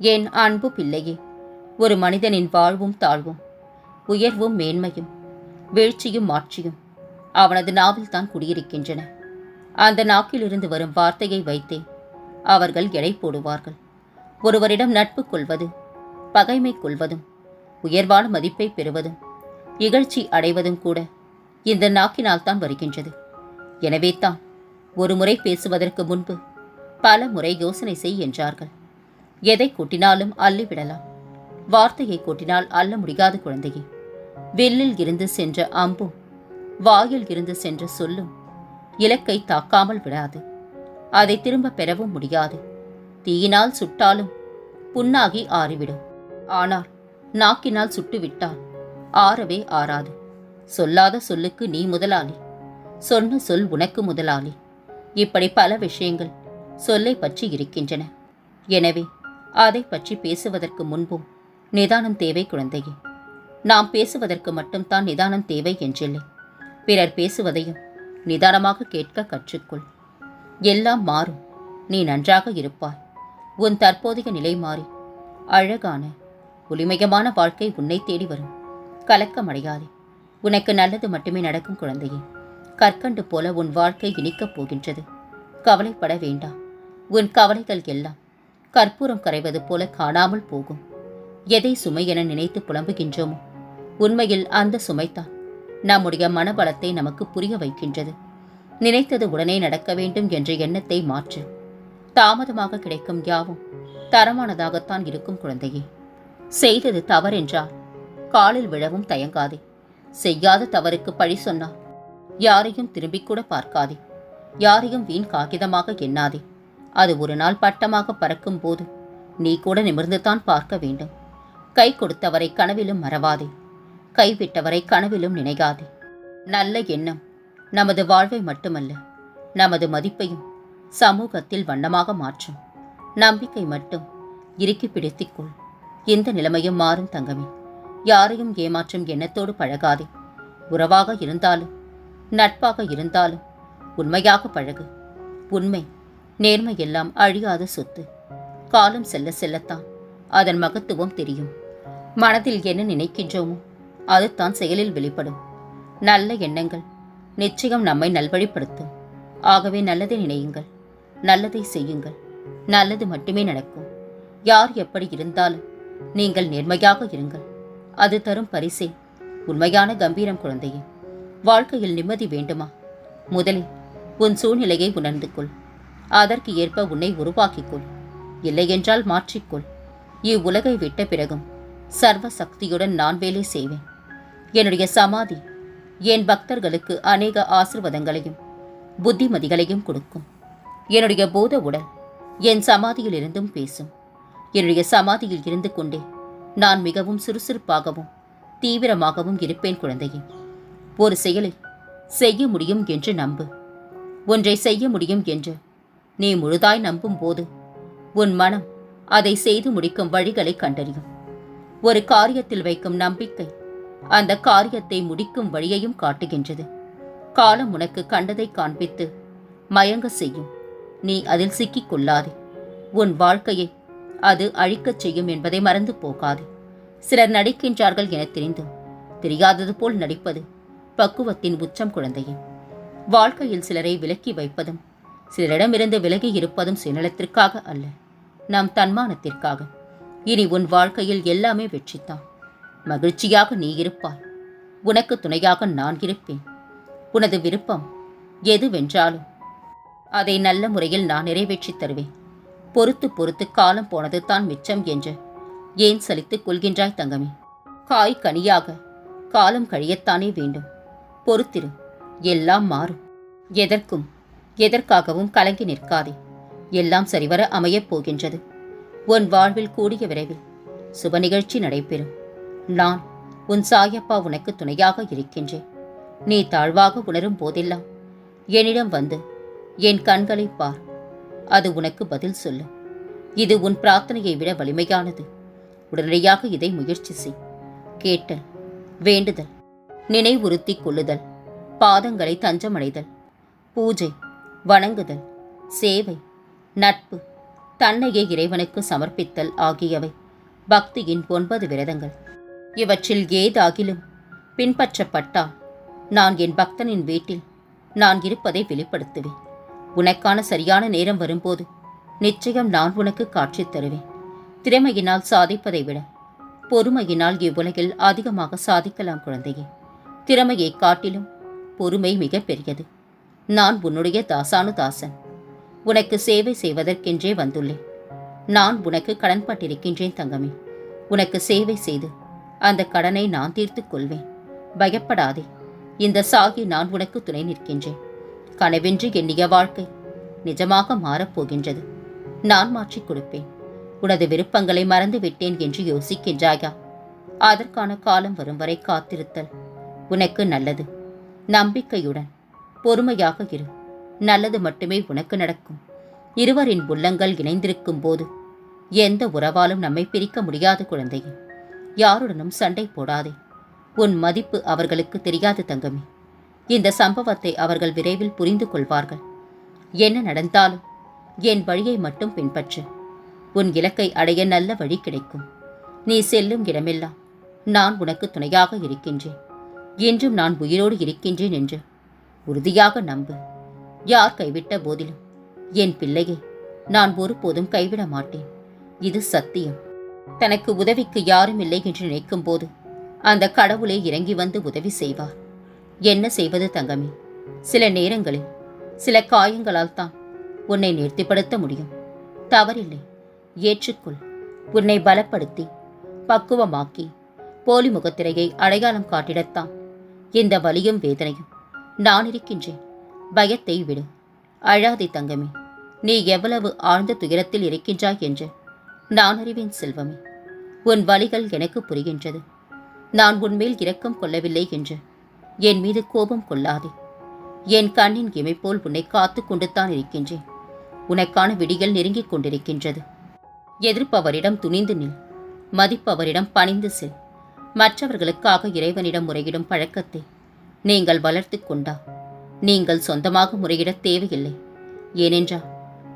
என் அன்பு பிள்ளையே ஒரு மனிதனின் வாழ்வும் தாழ்வும் உயர்வும் மேன்மையும் வீழ்ச்சியும் மாட்சியும் அவனது நாவில்தான் குடியிருக்கின்றன. அந்த நாக்கிலிருந்து வரும் வார்த்தையை வைத்தே அவர்கள் எடை போடுவார்கள். ஒருவரிடம் நட்பு கொள்வது பகைமை கொள்வதும் உயர்வான மதிப்பை பெறுவதும் இகழ்ச்சி அடைவதும் கூட இந்த நாக்கினால் தான் வருகின்றது. எனவே தான் ஒரு முறை பேசுவதற்கு முன்பு பல முறை யோசனை செய் என்றார்கள். எதை கொட்டினாலும் அள்ளிவிடலாம் வார்த்தையை கொட்டினால் அள்ள முடியாத குழந்தையே. வில்லில் இருந்து சென்ற அம்பும் வாயில் இருந்து சென்ற சொல்லும் இலக்கை தாக்காமல் விடாது. அதை திரும்ப பெறவும் முடியாது. தீயினால் சுட்டாலும் புண்ணாகி ஆறிவிடும். ஆனால் நாக்கினால் சுட்டுவிட்டால் ஆறவே ஆறாது. சொல்லாத சொல்லுக்கு நீ முதலாளி. சொன்ன சொல் உனக்கு முதலாளி. இப்படி பல விஷயங்கள் சொல்லை பற்றி இருக்கின்றன. எனவே அதை பற்றி பேசுவதற்கு முன்பும் நிதானம் தேவை குழந்தையே. நாம் பேசுவதற்கு மட்டும்தான் நிதானம் தேவை என்றில்லை. பிறர் பேசுவதையும் நிதானமாக கேட்க கற்றுக்கொள். எல்லாம் மாறும். நீ நன்றாக இருப்பாய். உன் தற்போதைய நிலை மாறி அழகான ஒளிமயமான வாழ்க்கை உன்னை தேடி வரும். கலக்கமடையாதே. உனக்கு நல்லது மட்டுமே நடக்கும் குழந்தையே. கற்கண்டு போல உன் வாழ்க்கை இனிக்கப் போகின்றது. கவலைப்பட வேண்டாம். உன் கவலைகள் எல்லாம் கற்பூரம் கரைவது போல காணாமல் போகும். எதை சுமை என நினைத்து புலம்புகின்றோமோ? உண்மையில் அந்த சுமைதான். நம்முடைய மனபலத்தை நமக்கு புரிய வைக்கின்றது. நினைத்தது உடனே நடக்க வேண்டும் என்ற எண்ணத்தை மாற்று. தாமதமாக கிடைக்கும் யாவும் தரமானதாகத்தான் இருக்கும் குழந்தையே. செய்தது தவறென்றால் காலில் விழவும் தயங்காதே. செய்யாத தவறுக்கு பழி சொன்னார் யாரையும் திரும்பிக் கூட பார்க்காதே. யாரையும் வீண் காகிதமாக எண்ணாதே. அது ஒரு நாள் பட்டமாக பறக்கும் போது நீ கூட நிமிர்ந்துதான் பார்க்க வேண்டும். கை கொடுத்தவரை கனவிலும் மறவாதே. கைவிட்டவரை கனவிலும் நினைக்காதே. நல்ல எண்ணம் நமது வாழ்வை மட்டுமல்ல நமது மதிப்பையும் சமூகத்தில் வண்ணமாக மாற்றும். நம்பிக்கை மட்டும் இறுக்கி பிடித்துக்கொள். இந்த நிலைமையும் மாறும் தங்கமே. யாரையும் ஏமாற்றும் எண்ணத்தோடு பழகாதே. உறவாக இருந்தாலும் நட்பாக இருந்தாலும் உண்மையாக பழகு. உண்மை நேர்மையெல்லாம் அழியாத சொத்து. காலம் செல்ல செல்லத்தான். அதன் மகத்துவம் தெரியும். மனதில் என்ன நினைக்கின்றோமோ அதுதான் செயலில் வெளிப்படும். நல்ல எண்ணங்கள் நிச்சயம் நம்மை நல்வழிப்படுத்தும். ஆகவே நல்லதை நினையுங்கள். நல்லதை செய்யுங்கள். நல்லது மட்டுமே நடக்கும். யார் எப்படி இருந்தாலும் நீங்கள் நேர்மையாக இருங்கள். அது தரும் பரிசே. உண்மையான கம்பீரம் குழந்தையே. வாழ்க்கையில் நிம்மதி வேண்டுமா? முதலில் உன் சூழ்நிலையை உணர்ந்து கொள். அதற்கு ஏற்ப உன்னை உருவாக்கிக்கொள். இல்லையென்றால் மாற்றிக்கொள். இவ்வுலகை விட்ட பிறகும் சர்வ சக்தியுடன் நான் வேலை செய்வேன். என்னுடைய சமாதி என் பக்தர்களுக்கு அநேக ஆசிர்வாதங்களையும் புத்திமதிகளையும் கொடுக்கும். என்னுடைய போத உடல் என் சமாதியில் இருந்தும் பேசும். என்னுடைய சமாதியில் இருந்து கொண்டே நான் மிகவும் சுறுசுறுப்பாகவும் தீவிரமாகவும் இருப்பேன் குழந்தையே. ஒரு செயலை செய்ய முடியும் என்று நம்பு. ஒன்றை செய்ய முடியும் என்று நீ முழுதாய் நம்பும் போது உன் மனம் அதை செய்து முடிக்கும் வழிகளை கண்டறியும். ஒரு காரியத்தில் வைக்கும் நம்பிக்கை அந்த காரியத்தை முடிக்கும் வழியையும் காட்டுகின்றது. காலம் உனக்கு கண்டதை காண்பித்து மயங்க செய்யும். நீ அதில் சிக்கிக் கொள்ளாதே. உன் வாழ்க்கையை அது அழிக்கச் செய்யும் என்பதை மறந்து போகாதே. சிலர் நடிக்கின்றார்கள் என தெரிந்தும் தெரியாதது போல் நடிப்பது பக்குவத்தின் உச்சம் குழந்தையே. வாழ்க்கையில் சிலரை விலக்கி வைப்பதும் சிலரிடமிருந்து விலகி இருப்பதும் சுயநலத்திற்காக அல்ல நம் தன்மானத்திற்காக. இனி உன் வாழ்க்கையில் எல்லாமே வெற்றித்தான் மகிழ்ச்சியாக நீ இருப்பாய். உனக்கு துணையாக நான் இருப்பேன். உனது விருப்பம் எதுவென்றாலும் அதை நல்ல முறையில் நான் நிறைவேற்றித் தருவேன். பொறுத்து பொறுத்து காலம் போனது தான் மிச்சம் என்று ஏன் சலித்துக் கொள்கின்றாய் தங்கமே? காய் கனியாக காலம் கழியத்தானே வேண்டும். பொறுத்திரு எல்லாம் மாறும். எதற்கும் எதற்காகவும் கலங்கி நிற்காதே. எல்லாம் சரிவர அமையப் போகின்றது. உன் வாழ்வில் கூடிய விரைவில் சுப நிகழ்ச்சி நடைபெறும். நான் உன் சாயப்பா உனக்கு துணையாக இருக்கின்றேன். நீ தாழ்வாக உணரும் போதெல்லாம் என்னிடம் வந்து என் கண்களை பார். அது உனக்கு பதில் சொல்லும் இது உன் பிரார்த்தனையை விட வலிமையானது. உடனடியாக இதை முயற்சி செய். கேட்டல் வேண்டுதல் நினைவுறுத்தி கொள்ளுதல் பாதங்களை தஞ்சமடைதல் பூஜை வணங்குதல் சேவை நட்பு தன்னையே இறைவனுக்கு சமர்ப்பித்தல் ஆகியவை பக்தியின் ஒன்பது விரதங்கள். இவற்றில் ஏதாகிலும் பின்பற்றப்பட்டால் நான் என் பக்தனின் வீட்டில் நான் இருப்பதை வெளிப்படுத்துவேன். உனக்கான சரியான நேரம் வரும்போது நிச்சயம் நான் உனக்கு காட்சி தருவேன். திறமையினால் சாதிப்பதை விட பொறுமையினால் இவ்வுலகில் அதிகமாக சாதிக்கலாம் குழந்தையே. திறமையை காட்டிலும் பொறுமை மிகப்பெரியது நான் உன்னுடைய தாசானு தாசன் உனக்கு சேவை செய்வதற்கென்றே வந்துள்ளேன். நான் உனக்கு கடன்பட்டிருக்கின்றேன் தங்கமே. உனக்கு சேவை செய்து அந்த கடனை நான் தீர்த்துக் கொள்வேன். பயப்படாதே. இந்த சாகி நான் உனக்கு துணை நிற்கின்றேன். கனவென்று எண்ணிய வாழ்க்கை நிஜமாக மாறப்போகின்றது. நான் மாற்றிக் கொடுப்பேன். உனது விருப்பங்களை மறந்து விட்டேன் என்று யோசிக்கின்றாயா? அதற்கான காலம் வரும் வரை காத்திருத்தல் உனக்கு நல்லது. நம்பிக்கையுடன் பொறுமையாக இரு. நல்லது மட்டுமே உனக்கு நடக்கும். இருவரின் உள்ளங்கள் இணைந்திருக்கும் போது எந்த உறவாலும் நம்மை பிரிக்க முடியாது குழந்தையே. யாருடனும் சண்டை போடாதே. உன் மதிப்பு அவர்களுக்கு தெரியாது தங்கமே. இந்த சம்பவத்தை அவர்கள் விரைவில் புரிந்து கொள்வார்கள். என்ன நடந்தாலும் என் வழியை மட்டும் பின்பற்று. உன் இலக்கை அடைய நல்ல வழி கிடைக்கும். நீ செல்லும் இடமெல்லாம் நான் உனக்கு துணையாக இருக்கின்றேன். என்றும் நான் உயிரோடு இருக்கின்றேன் என்று உறுதியாக நம்பு. யார் கைவிட்ட போதிலும் என் பிள்ளையை நான் ஒருபோதும் கைவிட மாட்டேன். இது சத்தியம். தனக்கு உதவிக்கு யாரும் இல்லை என்று நினைக்கும் போது அந்த கடவுளே இறங்கி வந்து உதவி செய்வார். என்ன செய்வது தங்கமே? சில நேரங்களில் சில காயங்களால் தான் உன்னை நிறுத்திப்படுத்த முடியும். தவறில்லை. ஏற்றுக்கொள். உன்னை பலப்படுத்தி பக்குவமாக்கி போலி முகத்திரையை அடையாளம் காட்டிடத்தான். இந்த வலியும் வேதனையும் நான் இருக்கின்றேன் பயத்தை விடு. அழாதே தங்கமே நீ எவ்வளவு ஆழ்ந்த துயரத்தில் இருக்கின்றாய் என்று நான் அறிவேன் செல்வமே. உன் வலிகள் எனக்கு புரிகின்றது. நான் உன்மேல் இரக்கம் கொள்ளவில்லை என்று என் மீது கோபம் கொள்ளாதே. என் கண்ணின் இமை போல் உன்னை காத்து கொண்டுத்தான் இருக்கின்றேன். உனக்கான விடிகள் நெருங்கிக் கொண்டிருக்கின்றது. எதிர்ப்பவரிடம் துணிந்து நில். மதிப்பவரிடம் பணிந்து செல். மற்றவர்களுக்காக இறைவனிடம் முறையிடும் பழக்கத்தை நீங்கள் வளர்த்து கொண்டா? நீங்கள் சொந்தமாக முறையிட தேவையில்லை. ஏனென்றால்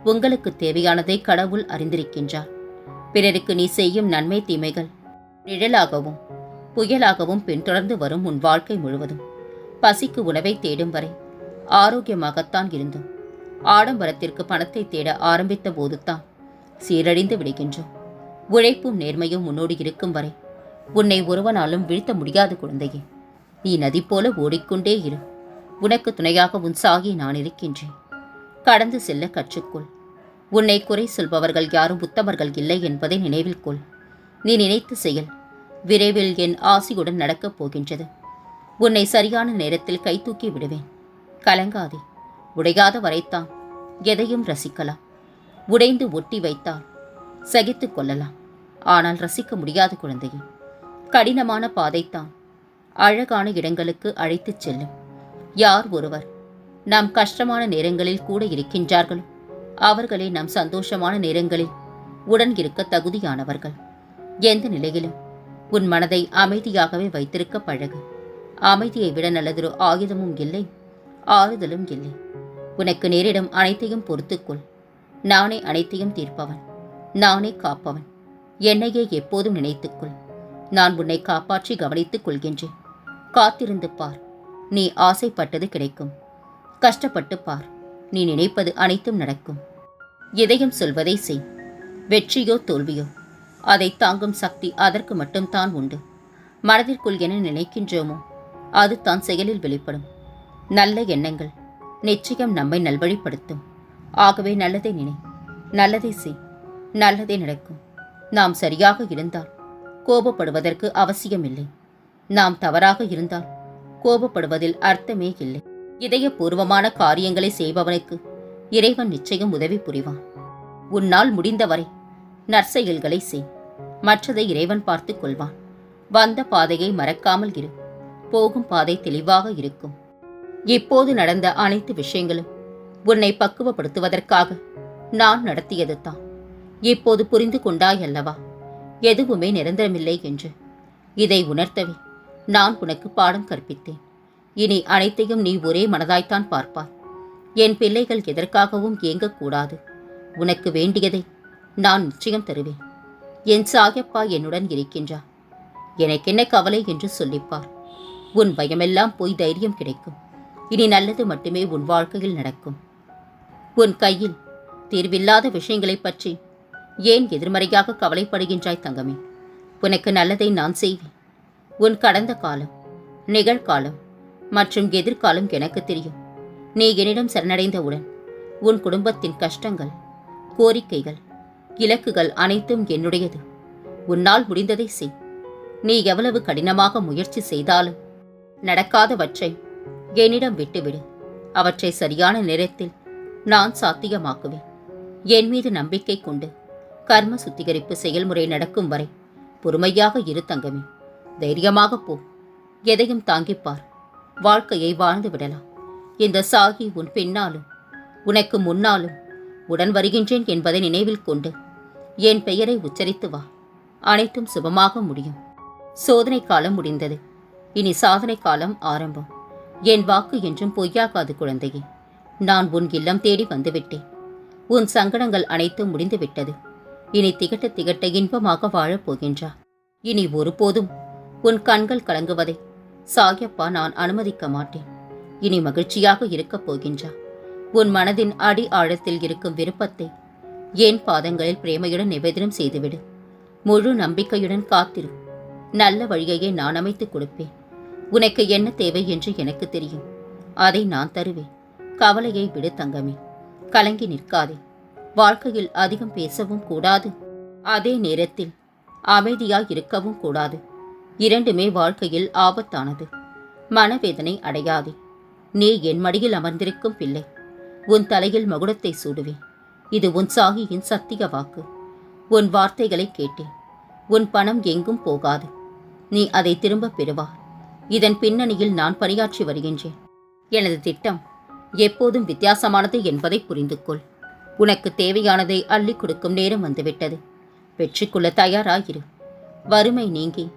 உங்களுக்கு தேவையானதை கடவுள் அறிந்திருக்கின்றார். பிறருக்கு நீ செய்யும் நன்மை தீமைகள் நிழலாகவும் புயலாகவும் பின்தொடர்ந்து வரும் உன் வாழ்க்கை முழுவதும். பசிக்கு உணவை தேடும் வரை ஆரோக்கியமாகத்தான் இருந்தோம் ஆடம்பரத்திற்கு பணத்தை தேட ஆரம்பித்த போதுதான் சீரழிந்து விடுகின்றோம். உழைப்பும் நேர்மையும் உன்னோடு இருக்கும் வரை உன்னை ஒருவனாலும் வீழ்த்த முடியாது குழந்தையே. நீ நதி போல ஓடிக்கொண்டே இரு. உனக்கு துணையாக உன் சாகி நான் இருக்கின்றேன் கடந்து செல்ல கற்றுக்கொள். உன்னை குறை சொல்பவர்கள் யாரும் உத்தமர்கள் இல்லை என்பதை நினைவில் கொள். நீ நினைத்து செயல். விரைவில் என் ஆசியுடன் நடக்கப் போகின்றது. உன்னை சரியான நேரத்தில் கைதூக்கி விடுவேன். கலங்காதே. உடையாத வரைத்தான் எதையும் ரசிக்கலாம். உடைந்து ஒட்டி வைத்தால் சகித்துக் கொள்ளலாம். ஆனால் ரசிக்க முடியாத குழந்தையே. கடினமான பாதைத்தான். அழகான இடங்களுக்கு அழைத்துச் செல்லும். யார் ஒருவர் நாம் கஷ்டமான நேரங்களில் கூட இருக்கின்றார்களோ அவர்களே நம் சந்தோஷமான நேரங்களில் உடன் இருக்க தகுதியானவர்கள். எந்த நிலையிலும் உன் மனதை அமைதியாகவே வைத்திருக்க பழகு. அமைதியை விட நல்லதொரு ஆயுதமும் இல்லை ஆறுதலும் இல்லை. உனக்கு நேரிடும் அனைத்தையும் பொறுத்துக்கொள். நானே அனைத்தையும் தீர்ப்பவன் நானே காப்பவன். என்னையே எப்போதும் நினைத்துக்கொள். நான் உன்னை காப்பாற்றி கவனித்துக் கொள்கின்றேன். காத்திருந்து பார். நீ ஆசைப்பட்டது கிடைக்கும். கஷ்டப்பட்டு பார். நீ நினைப்பது அனைத்தும் நடக்கும். எதையும் சொல்வதை செய். வெற்றியோ தோல்வியோ. அதை தாங்கும் சக்தி அதற்கு மட்டும்தான் உண்டு. மனதிற்குள் என்ன நினைக்கின்றோமோ அது தான் செயலில் வெளிப்படும். நல்ல எண்ணங்கள் நிச்சயம் நம்மை நல்வழிப்படுத்தும். ஆகவே நல்லதை நினை. நல்லதை செய். நல்லதே நடக்கும். நாம் சரியாக இருந்தால் கோபப்படுவதற்கு அவசியமில்லை. நாம் தவறாக இருந்தால் கோபப்படுவதில் அர்த்தமே இல்லை. இதயபூர்வமான காரியங்களை செய்பவனுக்கு இறைவன் நிச்சயம் உதவி புரிவான். உன்னால் முடிந்தவரை நற்செயல்களை செய். மற்றதை இறைவன் பார்த்து கொள்வான். வந்த பாதையை மறக்காமல் இரு. போகும் பாதை தெளிவாக இருக்கும். இப்போது நடந்த அனைத்து விஷயங்களும் உன்னை பக்குவப்படுத்துவதற்காக நான் நடத்தியது தான். இப்போது புரிந்து கொண்டாய் அல்லவா? எதுவுமே நிரந்தரமில்லை என்று. இதை உணர்த்தவே நான் உனக்கு பாடம் கற்பித்தேன். இனி அனைத்தையும் நீ ஒரே மனதாய்த்தான் பார்ப்பாய். என் பிள்ளைகள் எதற்காகவும் ஏங்கக்கூடாது. உனக்கு வேண்டியதை நான் நிச்சயம் தருவேன். என் சாயப்பா என்னுடன் இருக்கின்றார். எனக்கென்ன கவலை என்று சொல்லிப்பார். உன் பயமெல்லாம் போய் தைரியம் கிடைக்கும். இனி நல்லது மட்டுமே உன் வாழ்க்கையில் நடக்கும். உன் கையில் தீர்வில்லாத விஷயங்களைப் பற்றி ஏன் எதிர்மறையாக கவலைப்படுகின்றாய் தங்கமே? உனக்கு நல்லதை நான் செய்வேன். உன் கடந்த காலம் நிகழ்காலம் மற்றும் எதிர்காலம் எனக்கு தெரியும். நீ என்னிடம் சரணடைந்தவுடன் உன் குடும்பத்தின் கஷ்டங்கள் கோரிக்கைகள் இலக்குகள் அனைத்தும் என்னுடையது. உன்னால் முடிந்ததை செய். நீ எவ்வளவு கடினமாக முயற்சி செய்தாலும் நடக்காதவற்றை என்னிடம் விட்டுவிடு. அவற்றை சரியான நேரத்தில் நான் சாத்தியமாக்குவேன். என் மீது நம்பிக்கை கொண்டு கர்ம சுத்திகரிப்பு செயல்முறை நடக்கும் வரை பொறுமையாக இரு தங்கமே. தைரியமாக போ. எதையும் தாங்கிப்பார் வாழ்க்கையை வாழ்ந்து விடலாம். இந்த சாகி உன் பின்னாலும் உனக்கு முன்னாலும் உடன் வருகின்றேன் என்பதை நினைவில் கொண்டு என் பெயரை உச்சரித்து வா. அனைத்தும் சுபமாக முடியும். சோதனை காலம் முடிந்தது. இனி சாதனை காலம் ஆரம்பம். என் வாக்கு என்றும் பொய்யாகாது குழந்தையே. நான் உன் இல்லம் தேடி வந்துவிட்டேன். உன் சங்கடங்கள் அனைத்தும் முடிந்துவிட்டது. இனி திகட்ட திகட்ட இன்பமாக வாழப் போகின்றா. இனி ஒருபோதும் உன் கண்கள் கலங்குவதை. சாயப்பா நான் அனுமதிக்க மாட்டேன். இனி மகிழ்ச்சியாக இருக்கப் போகின்றா. உன் மனதின் அடி ஆழத்தில் இருக்கும் விருப்பத்தை என் பாதங்களில் பிரேமையுடன் நிவேதனம் செய்துவிடு. முழு நம்பிக்கையுடன் காத்திரு. நல்ல வழியையே நான் அமைத்துக் கொடுப்பேன். உனக்கு என்ன தேவை என்று எனக்கு தெரியும். அதை நான் தருவேன். கவலையை விடு தங்கமே. கலங்கி நிற்காதே. வாழ்க்கையில் அதிகம் பேசவும் கூடாது. அதே நேரத்தில் அமைதியாய் இருக்கவும் கூடாது. இரண்டுமே வாழ்க்கையில் ஆபத்தானது. மனவேதனை அடையாதே. நீ என் மடியில் அமர்ந்திருக்கும் பிள்ளை. உன் தலையில் மகுடத்தை சூடுவேன். இது உன் சாகியின் சத்திய வாக்கு. உன் வார்த்தைகளை கேட்டேன். உன் பணம் எங்கும் போகாது. நீ அதை திரும்பப் பெறுவார் இதன் பின்னணியில் நான் பணியாற்றி வருகின்றேன். எனது திட்டம் எப்போதும் வித்தியாசமானது என்பதை புரிந்து கொள் உனக்கு தேவையானதை அள்ளி கொடுக்கும் நேரம் வந்துவிட்டது. வெற்றிக்குள்ள தயாராயிரு. வறுமை நீங்கி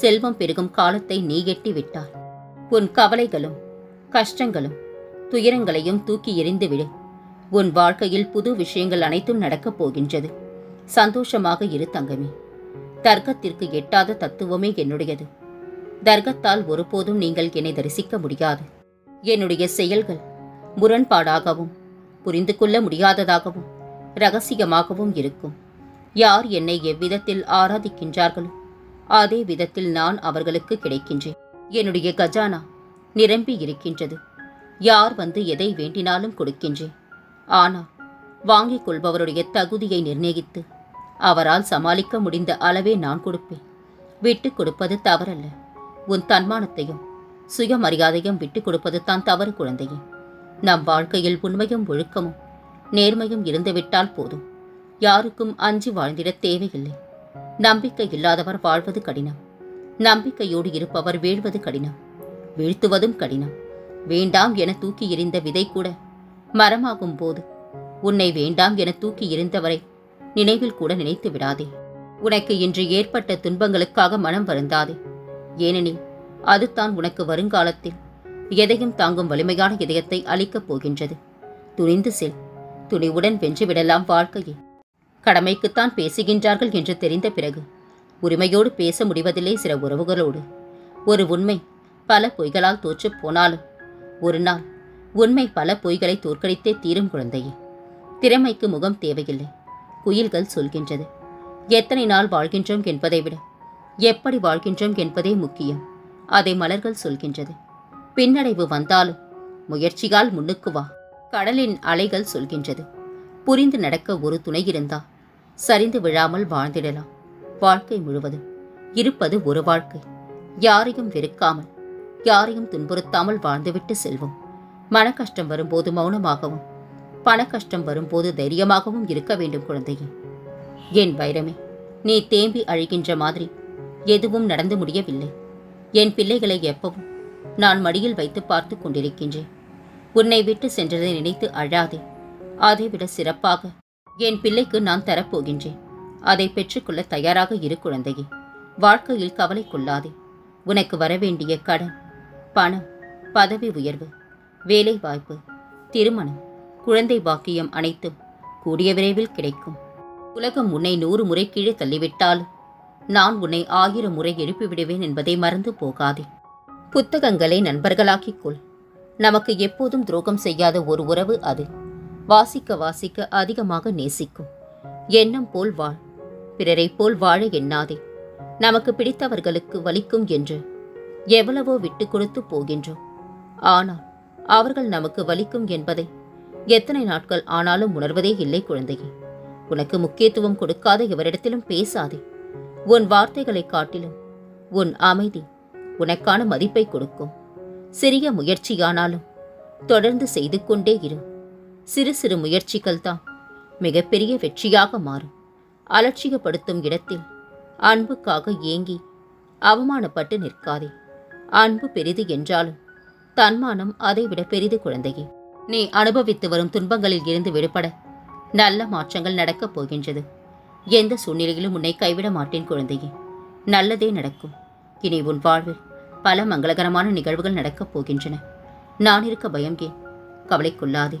செல்வம் பெருகும் காலத்தை நீ எட்டி விட்டாய். உன் கவலைகளும் கஷ்டங்களும் துயரங்களையும் தூக்கி எறிந்துவிடு உன் வாழ்க்கையில் புது விஷயங்கள் அனைத்தும் நடக்கப் போகின்றது. சந்தோஷமாக இரு தங்கமே. தர்க்கத்திற்கு எட்டாத தத்துவமே என்னுடையது. தர்க்கத்தால் ஒருபோதும் நீங்கள் என்னை தரிசிக்க முடியாது. என்னுடைய செயல்கள் முரண்பாடாகவும் புரிந்து கொள்ள முடியாததாகவும் ரகசியமாகவும் இருக்கும். யார் என்னை எவ்விதத்தில் ஆராதிக்கின்றார்களோ அதே விதத்தில் நான் அவர்களுக்கு கிடைக்கின்றேன். என்னுடைய கஜானா நிரம்பி இருக்கின்றது. யார் வந்து எதை வேண்டினாலும் கொடுக்கின்றேன். ஆனால் வாங்கிக் கொள்பவருடைய தகுதியை நிர்ணயித்து அவரால் சமாளிக்க முடிந்த அளவே நான் கொடுப்பேன். விட்டுக் கொடுப்பது தவறல்ல. உன் தன்மானத்தையும் சுயமரியாதையும் விட்டுக் கொடுப்பது தான் தவறு குழந்தையே. நம் வாழ்க்கையில் உண்மையும் ஒழுக்கமும் நேர்மையும் இருந்துவிட்டால் போதும். யாருக்கும் அஞ்சி வாழ்ந்திட தேவையில்லை. நம்பிக்கை இல்லாதவர் வாழ்வது கடினம். நம்பிக்கையோடு இருப்பவர் வீழ்வது கடினம். வீழ்த்துவதும் கடினம். வேண்டாம் என தூக்கி எறிந்த விதை கூட மரமாகும் போது உன்னை வேண்டாம் என தூக்கி எறிந்தவரை நினைவில் கூட நினைத்து விடாதே. உனக்கு இன்று ஏற்பட்ட துன்பங்களுக்காக மனம் வருந்தாதே. ஏனெனில் அதுதான் உனக்கு வருங்காலத்தில் எதையும் தாங்கும் வலிமையான இதயத்தை அளிக்கப் போகின்றது. துணிந்து செல். துணிவுடன் வென்றுவிடலாம் வாழ்க்கையை. கடமைக்குத்தான் பேசுகின்றார்கள் என்று தெரிந்த பிறகு உரிமையோடு பேச முடிவதில்லை சில உறவுகளோடு. ஒரு உண்மை பல பொய்களால் தோற்றுப் போனாலும் ஒரு நாள் உண்மை பல பொய்களை தோற்கடித்தே தீரும் குழந்தையே. திறமைக்கு முகம் தேவையில்லை. குயில்கள் சொல்கின்றது. எத்தனை நாள் வாழ்கின்றோம் என்பதை விட எப்படி வாழ்கின்றோம் என்பதே முக்கியம். அதை மலர்கள் சொல்கின்றது. பின்னடைவு வந்தாலும் முயற்சியால் முன்னுக்கு வா. கடலின் அலைகள் சொல்கின்றது. புரிந்து நடக்க ஒரு துணை இருந்தால் சரிந்து விழாமல் வாழ்ந்திடலாம். வாழ்க்கை முழுவதும் இருப்பது ஒரு வாழ்க்கை. யாரையும் வெறுக்காமல் யாரையும் துன்புறுத்தாமல் வாழ்ந்துவிட்டு செல்வோம். மன கஷ்டம் வரும்போது மௌனமாகவும் பண கஷ்டம் வரும்போது தைரியமாகவும் இருக்க வேண்டும் குழந்தையே. என் வைரமே நீ தேம்பி அழிகின்ற மாதிரி எதுவும் நடந்து முடியவில்லை. என் பிள்ளைகளை எப்பவும் நான் மடியில் வைத்து பார்த்து கொண்டிருக்கின்றேன். உன்னை விட்டு சென்றதை நினைத்து அழாதே. அதைவிட சிறப்பாக என் பிள்ளைக்கு நான் தரப்போகின்றேன். அதை பெற்றுக்கொள்ள தயாராக இரு குழந்தையே. வாழ்க்கையில் கவலை கொள்ளாதே. உனக்கு வரவேண்டிய கடன் பணம் பதவி உயர்வு வேலை வாய்ப்பு திருமணம் குழந்தை பாக்கியம் அனைத்தும் கூடிய விரைவில் கிடைக்கும். உலகம் உன்னை நூறு முறை கீழே தள்ளிவிட்டாலும் நான் உன்னை ஆயிரம் முறை எழுப்பிவிடுவேன் என்பதை மறந்து போகாதே. புத்தகங்களை நண்பர்களாக்கிக் கொள். நமக்கு எப்போதும் துரோகம் செய்யாத ஒரு உறவு அது. வாசிக்க வாசிக்க அதிகமாக நேசிக்கும். எண்ணம் போல் வாழ். பிறரைப் போல் வாழ எண்ணாதே. நமக்கு பிடித்தவர்களுக்கு வலிக்கும் என்று. எவ்வளவோ விட்டு கொடுத்து போகின்றோம். ஆனால் அவர்கள் நமக்கு வலிக்கும் என்பதை எத்தனை நாட்கள் ஆனாலும் உணர்வதே இல்லை குழந்தையே. உனக்கு முக்கியத்துவம் கொடுக்காத எவரிடத்திலும் பேசாதே. உன் வார்த்தைகளைக் காட்டிலும் உன் அமைதி உனக்கான மதிப்பை கொடுக்கும். சிறிய முயற்சியானாலும் தொடர்ந்து செய்து கொண்டே இரு. சிறு சிறு முயற்சிகள் தான் மிகப்பெரிய வெற்றியாக மாறும். அலட்சியப்படுத்தும் இடத்தில் அன்புக்காக ஏங்கி அவமானப்பட்டு நிற்காதே. அன்பு பெரிது என்றாலும் தன்மானம் அதைவிட பெரிது குழந்தையே. நீ அனுபவித்து வரும் துன்பங்களில் இருந்து விடுபட நல்ல மாற்றங்கள் நடக்கப் போகின்றது. எந்த சூழ்நிலையிலும் உன்னை கைவிட மாட்டேன் குழந்தையே. நல்லதே நடக்கும். இனி உன் வாழ்வில் பல மங்களகரமான நிகழ்வுகள் நடக்கப் போகின்றன. நான் இருக்க பயம் ஏன்? கவலைக்குள்ளாதே.